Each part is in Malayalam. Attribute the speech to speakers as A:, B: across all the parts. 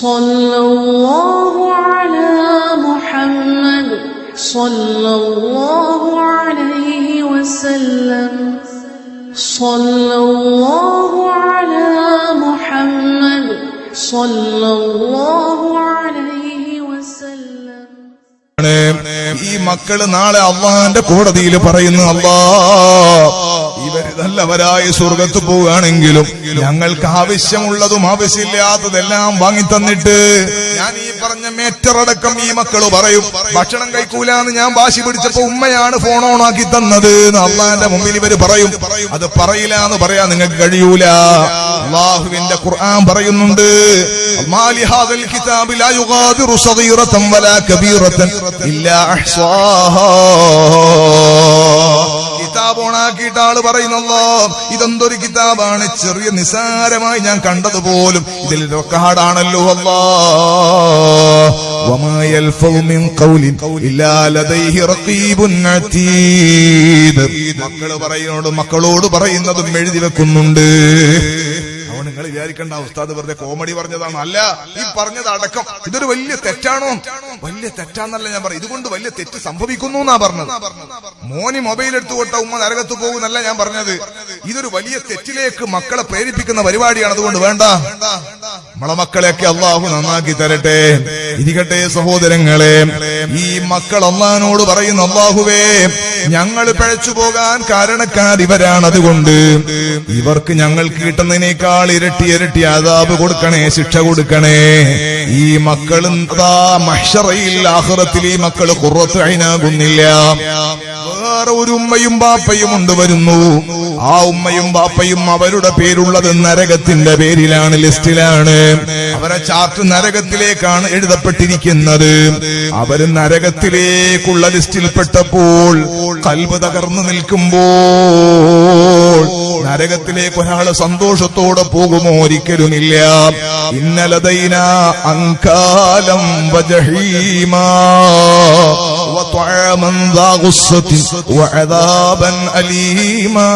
A: صلى الله على محمد صلى الله عليه وسلم صلى الله على محمد صلى الله عليه وسلم
B: ആണ്. ഈ മക്കള് നാളെ അള്ളാന്റെ കോടതിയിൽ പറയുന്നു അല്ലാ ഇവർ നല്ലവരായി സ്വർഗത്ത് പോവുകയാണെങ്കിലും ഞങ്ങൾക്ക് ആവശ്യമുള്ളതും ആവശ്യമില്ലാത്തതെല്ലാം വാങ്ങി തന്നിട്ട് ഞാൻ ഈ പറഞ്ഞ മേറ്ററടക്കം ഈ മക്കൾ പറയും. ഭക്ഷണം കഴിക്കൂലെന്ന് ഞാൻ വാശി പിടിച്ചപ്പോ ഉമ്മയാണ് ഫോൺ ഓൺ ആക്കി തന്നത് എന്ന് അള്ളാന്റെ മുമ്പിൽ ഇവർ പറയും. അത് പറയില്ല എന്ന് പറയാൻ നിങ്ങൾക്ക് കഴിയൂല. അള്ളാഹുവിന്റെ ഖുർആൻ പറയുന്നുണ്ട്. മാലി കിതാബ് ഓണാക്കിയിട്ട് ആള് പറയുന്നല്ലോ ഇതെന്തൊരു കിതാബാണ് ചെറിയ നിസാരമായി ഞാൻ കണ്ടതുപോലും ഇതിൽ റെക്കോർഡാണല്ലോ അല്ലാ وما يلفظ من قول إلا لديه رقيب عتيد മക്കള് പറയുന്നോട് മക്കളോട് പറയുന്നതും എഴുതി വെക്കുന്നുണ്ട് അവൻ നിങ്ങൾ വിചാരിക്കേണ്ട ഉസ്താദ് വെറുതെ കോമഡി പറഞ്ഞതാണ്. അല്ല ഈ പറഞ്ഞത് അടക്കം. ഇതൊരു വലിയ തെറ്റാണോ? വലിയ തെറ്റാന്നല്ല ഞാൻ പറയും ഇതുകൊണ്ട് വലിയ തെറ്റ് സംഭവിക്കുന്നു എന്നാ പറഞ്ഞത്. മോനി മൊബൈൽ എടുത്തു കൊട്ട ഉമ്മ നരകത്ത് പോകുന്നല്ല ഞാൻ പറഞ്ഞത്. ഇതൊരു വലിയ തെറ്റിലേക്ക് മക്കളെ പ്രേരിപ്പിക്കുന്ന പരിപാടിയാണ്. അതുകൊണ്ട് വേണ്ട. നമ്മളെ മക്കളെയൊക്കെ അള്ളാഹു നന്നാക്കി തരട്ടെ. ഇരിക്കട്ടെ സഹോദരങ്ങളെ ഈ മക്കൾ അള്ളഹാനോട് പറയുന്ന അള്ളാഹുവേ ഞങ്ങൾ പിഴച്ചു പോകാൻ കാരണക്കാർ ഇവരാണ് അതുകൊണ്ട് ഇവർക്ക് ഞങ്ങൾ കിട്ടുന്നതിനേക്കാൾ ഇരട്ടി ഇരട്ടി ആദാബ് കൊടുക്കണേ ശിക്ഷ കൊടുക്കണേ. ഈ മക്കളും മഹ്ഷറയിൽ ആഹ്റത്തിൽ ഈ മക്കൾ കുറത്ത് അയിനാകുന്നില്ല. വേറെ ഒരു ഉമ്മയും ബാപ്പയും ഉണ്ട് വരുന്നു. ആ ഉമ്മയും ബാപ്പയും അവരുടെ പേരുള്ളത് നരകത്തിന്റെ പേരിലാണ് ലിസ്റ്റിലാണ്. അവരെ ചാർട്ട് നരകത്തിലേക്കാണ് എഴുതപ്പെട്ടിരിക്കുന്നത്. അവർ നരകത്തിലേക്കുള്ള ലിസ്റ്റിൽപ്പെട്ടപ്പോൾ കൽവ് തകർന്നു നിൽക്കുമ്പോൾ നരകത്തിലേക്ക് ഒരാൾ സന്തോഷത്തോടെ പോകുമോ ഒരിക്കലുമില്ല. ഇന്നലതൈന അങ്കാലം വജഹീമാ. وطعاما ذا غصة وعذابا أليما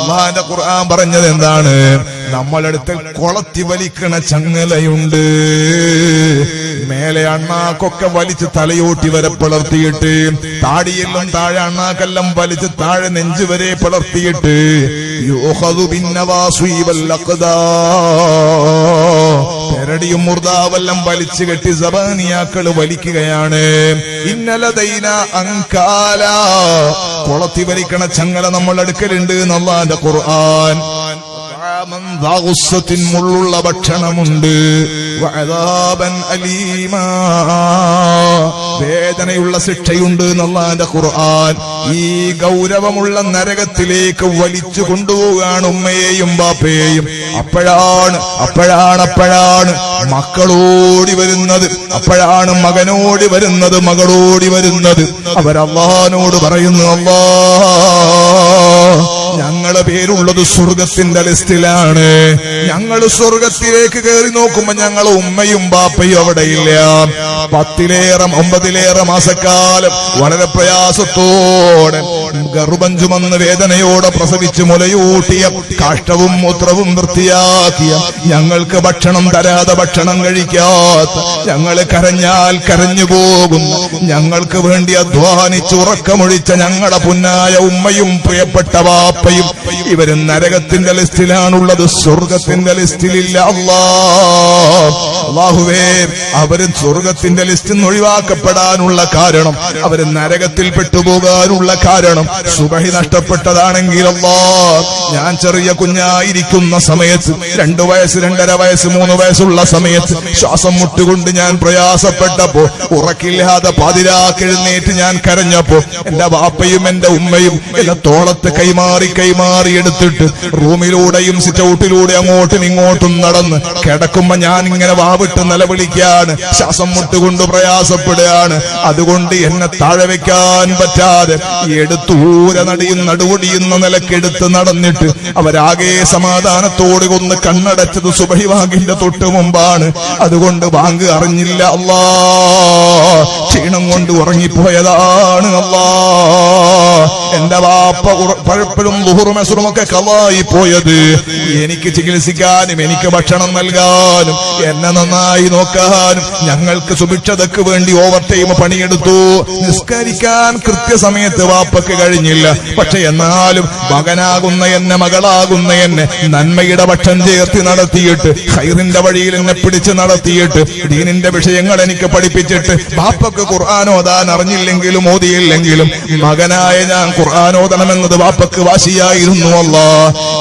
B: അള്ളാന്റെ ഖുർആൻ പറഞ്ഞത് എന്താണ് നമ്മളടുത്ത് കൊളത്തി വലിക്കണ ചങ്ങലയുണ്ട് മേലെ അണ്ണാക്കൊക്കെ വലിച്ച് തലയോട്ടി വരെ പിളർത്തിയിട്ട് താടിയെല്ലാം താഴെ അണ്ണാക്കെല്ലാം വലിച്ച് താഴെ നെഞ്ചു വരെ പിളർത്തിയിട്ട് യൂഹദു ഭിന്നവാസുവല്ലക്കതാ കരടിയും മുർദാവെല്ലാം വലിച്ചു കെട്ടി സബാനിയാക്കൾ വലിക്കുകയാണ്. ഇന്നലതൈന അങ്കാല. കുളത്തി വലിക്കണ ചങ്ങല നമ്മൾ അടുക്കലുണ്ട് നല്ലാന്റെ ഖുർആൻ. ുള്ള ഭക്ഷണമുണ്ട്. അലീമാ. വേദനയുള്ള ശിക്ഷയുണ്ട് എന്നുള്ളതിന്റെ ഖുർആൻ ഈ ഗൗരവമുള്ള നരകത്തിലേക്ക് വലിച്ചു കൊണ്ടുപോവുകയാണ് ഉമ്മയെയും ബാപ്പയെയും. അപ്പോഴാണ് അപ്പോഴാണ് അപ്പോഴാണ് മക്കളോടി വരുന്നത്. അപ്പോഴാണ് മകനോടി വരുന്നത് മകളോടി വരുന്നത്. അവരല്ലാനോട് പറയുന്നു അല്ലാ ഞങ്ങളെ പേരുള്ളത് സ്വർഗത്തിന്റെ ലിസ്റ്റിലാണ്. ഞങ്ങൾ സ്വർഗത്തിലേക്ക് കയറി നോക്കുമ്പോ ഞങ്ങൾ ഉമ്മയും ബാപ്പയും അവിടെയില്ല. പത്തിലേറെ ഒമ്പതിലേറെ മാസക്കാലം വളരെ പ്രയാസത്തോടെ ഗർഭം ചുമന്ന് വേദനയോടെ പ്രസവിച്ച് മുലയൂട്ടിയ കാഷ്ടവും മൂത്രവും വൃത്തിയാക്കിയ ഞങ്ങൾക്ക് ഭക്ഷണം തരാതെ ഭക്ഷണം കഴിക്കാത്ത ഞങ്ങൾ കരഞ്ഞാൽ കരഞ്ഞു പോകും ഞങ്ങൾക്ക് വേണ്ടി അധ്വാനിച്ച് ഉറക്കമൊഴിച്ച ഞങ്ങളുടെ പുന്നായ ഉമ്മയും പ്രിയപ്പെട്ട വാപ്പയും ഇവർ നരകത്തിന്റെ ലിസ്റ്റിലാണുള്ളത്. സ്വർഗത്തിന്റെ ലിസ്റ്റിലില്ല അള്ളാഹുവേ അവർ സ്വർഗത്തിന്റെ ലിസ്റ്റിൽ നിന്ന് ഒഴിവാക്കപ്പെടാനുള്ള കാരണം അവർ നരകത്തിൽ പെട്ടുപോകാനുള്ള കാരണം സുബഹി നഷ്ടപ്പെട്ടതാണെങ്കിൽ അള്ളാ ഞാൻ ചെറിയ കുഞ്ഞായിരിക്കുന്ന സമയത്ത് രണ്ടു വയസ്സ് രണ്ടര വയസ്സ് മൂന്ന് വയസ്സുള്ള സമയത്ത് ശ്വാസം മുട്ടുകൊണ്ട് ഞാൻ പ്രയാസപ്പെട്ടപ്പോ ഉറക്കില്ലാതെ പാതിരാക്കെഴുന്നേറ്റ് ഞാൻ കരഞ്ഞപ്പോ എന്റെ വാപ്പയും എന്റെ ഉമ്മയും എന്റെ തോളത്ത് കൈമാറി കൈമാറി എടുത്തിട്ട് റൂമിലൂടെയും സിറ്റൗട്ടിലൂടെ അങ്ങോട്ടും ഇങ്ങോട്ടും നടന്ന് കിടക്കുമ്പോ ഞാൻ ഇങ്ങനെ വാവിട്ട് നിലവിളിക്കാണ്. ശ്വാസം മുട്ടുകൊണ്ട് പ്രയാസപ്പെടുകയാണ്. അതുകൊണ്ട് എന്നെ താഴെ വെക്കാൻ പറ്റാതെ എടുത്തൂര നടിയും നടുവടിയുന്ന നിലക്കെടുത്ത് നടന്നിട്ട് അവരാകെ സമാധാനത്തോടെ ഒന്ന് കണ്ണടച്ചത് സുബഹിവാഗിന്റെ തൊട്ട് മുമ്പാണ്. അതുകൊണ്ട് വാങ്ക് അറിഞ്ഞില്ല. അല്ലാ ക്ഷീണം കൊണ്ട് ഉറങ്ങിപ്പോയതാണ്. അല്ലാ എന്റെ വാപ്പ പലപ്പോഴും ലുഹുറും അസുറും ഒക്കെ കളായി പോയത്. എനിക്ക് ചികിത്സിക്കാനും എനിക്ക് ഭക്ഷണം നൽകാനും എന്നെ നന്നായി നോക്കാനും ഞങ്ങൾക്ക് സുഭിക്ഷതക്ക് വേണ്ടി ഓവർ ടൈം പണിയെടുത്തു. നിസ്കരിക്കാൻ കൃത്യസമയത്ത് വാപ്പക്ക് കഴിഞ്ഞില്ല. പക്ഷെ എന്നാലും മകനാകുന്ന എന്നെ മകളാകുന്ന എന്നെ നന്മയുടെ ഭക്ഷണം ചേർത്തി നടത്തിയിട്ട് ഹൈറിന്റെ വഴിയിൽ എന്നെ പിടിച്ച് നടത്തിയിട്ട് ദീനിന്റെ വിഷയങ്ങൾ എനിക്ക് പഠിപ്പിച്ചിട്ട് വാപ്പക്ക് ഖുർആൻ ഓതാൻ അറിഞ്ഞില്ലെങ്കിലും ഓതിയില്ലെങ്കിലും മകനായ ഞാൻ ഖുർആൻ ഓതണമെന്നത് വാപ്പക്ക് വാശിയായിരുന്നു അല്ലാ.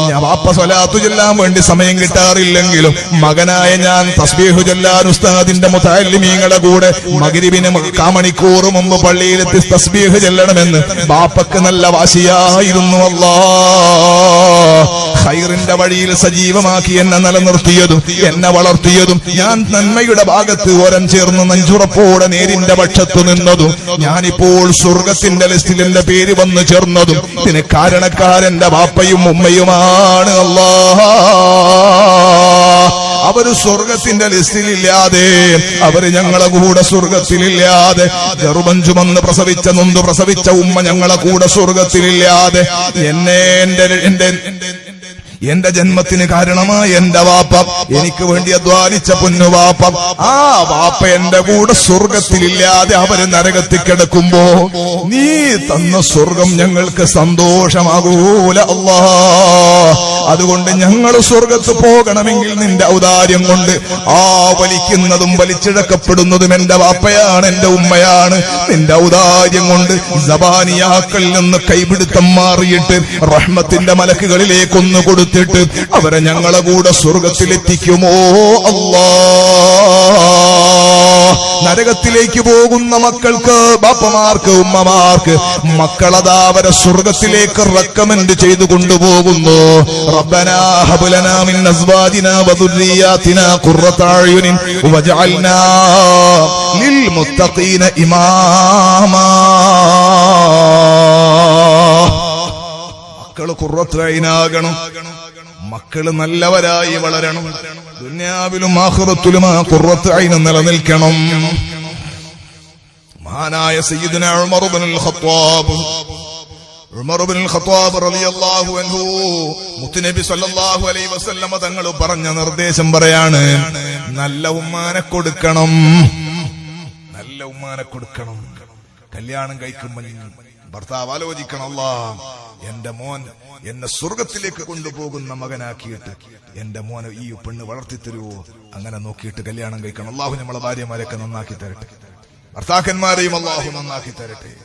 B: ഞാൻ വാപ്പ സ്വലാത്തു ചൊല്ലാൻ വേണ്ടി സമയം കിട്ടാറില്ലെങ്കിലും മകനായ ഞാൻ തസ്ബീഹു ചൊല്ലാൻ ഉസ്താദിന്റെ മുത്താലിമീങ്ങളുടെ കൂടെ മകരിവിന് കാമണിക്കൂർ മുമ്പ് പള്ളിയിലെത്തി തസ്ബീഹ് ചെല്ലണമെന്ന് ബാപ്പക്ക് നല്ല വാശിയായിരുന്നു അല്ലാ. ഹൈറിന്റെ വഴിയിൽ സജീവമാക്കി എന്നെ നിലനിർത്തിയതും എന്നെ വളർത്തിയതും ഞാൻ നന്മയുടെ ഭാഗത്ത് ഓരം ചേർന്ന് നെഞ്ചുറപ്പോടെ നേരിന്റെ പക്ഷത്തു നിന്നതും ഞാനിപ്പോൾ സ്വർഗത്തിന്റെ ലിസ്റ്റിൽ എന്റെ പേര് വന്നു ചേർന്നതും ഇതിന് കാരണക്കാരന്റെ വാപ്പയും ഉമ്മയുമാണ് അല്ലാ അവർ സ്വർഗത്തിന്റെ ലിസ്റ്റിലില്ലാതെ അവർ ഞങ്ങളെ കൂടെ സ്വർഗത്തിലില്ലാതെ ചെറുപഞ്ചുമെന്ന് പ്രസവിച്ച നൊന്ത് പ്രസവിച്ച ഉമ്മ ഞങ്ങളെ കൂടെ സ്വർഗത്തിലില്ലാതെ എന്നെ എന്റെ എന്റെ എന്റെ ജന്മത്തിന് കാരണമായ എന്റെ വാപ്പ എനിക്ക് വേണ്ടി അധ്വാനിച്ച പൊന്നു വാപ്പ ആ വാപ്പ എന്റെ കൂടെ സ്വർഗത്തിലില്ലാതെ അവർ നരകത്തിൽ കിടക്കുമ്പോ നീ തന്ന സ്വർഗം ഞങ്ങൾക്ക് സന്തോഷമാകൂല അതുകൊണ്ട് ഞങ്ങൾ സ്വർഗത്ത് പോകണമെങ്കിൽ നിന്റെ ഔദാര്യം കൊണ്ട് ആ വലിക്കുന്നതും വലിച്ചിഴക്കപ്പെടുന്നതും എന്റെ വാപ്പയാണ് എന്റെ ഉമ്മയാണ്. നിന്റെ ഔദാര്യം കൊണ്ട് ജബാനിയാക്കളിൽ നിന്ന് കൈപിടുത്തം മാറിയിട്ട് റഹ്മത്തിന്റെ മലക്കുകളിലേക്ക് ഒന്ന് കൊടുത്തിട്ട് അവരെ ഞങ്ങളെ കൂടെ സ്വർഗത്തിലെത്തിക്കുമോ? അല്ലാ. നരകത്തിലേക്ക് പോകുന്ന മക്കൾക്ക് ബാപ്പമാർക്ക് ഉമ്മമാർക്ക് മക്കളതാ അവരെ സ്വർഗത്തിലേക്ക് റെക്കമെൻഡ് ചെയ്തു കൊണ്ടുപോകുന്നു. റബ്ബനാ മക്കൾ കുറത്തായിനാകണം മക്കൾ നല്ലവരായി വളരണം. ദുന്യാവിലും ആഹ്റത്തിലും ആ കുറത്ത് അയിന് നിലനിൽക്കണം. മഹാനായ സയ്യിദിന ഉമർ ഇബ്നുൽ ഖത്താബ്. വസല്ലമ തങ്ങൾ പറഞ്ഞ നിർദ്ദേശം പറയാണ് നല്ല ഉമ്മാനെ കൊടുക്കണം. നല്ല ഉമ്മാനെ കൊടുക്കണം. കല്യാണം കഴിക്കുമ്പോൾ ഭർത്താവ് ആലോചിക്കണം അല്ലാ എന്റെ മോൻ എന്നെ സ്വർഗത്തിലേക്ക് കൊണ്ടുപോകുന്ന മകനാക്കിയിട്ട് എന്റെ മോനെ ഈ പെണ്ണ് വളർത്തി തരുവോ? അങ്ങനെ നോക്കിയിട്ട് കല്യാണം കഴിക്കണം. അള്ളാഹു നമ്മളെ ഭാര്യമാരെയൊക്കെ നന്നാക്കി തരട്ടെ. ഭർത്താക്കന്മാരെയും അള്ളാഹു നന്നാക്കി തരട്ടെ.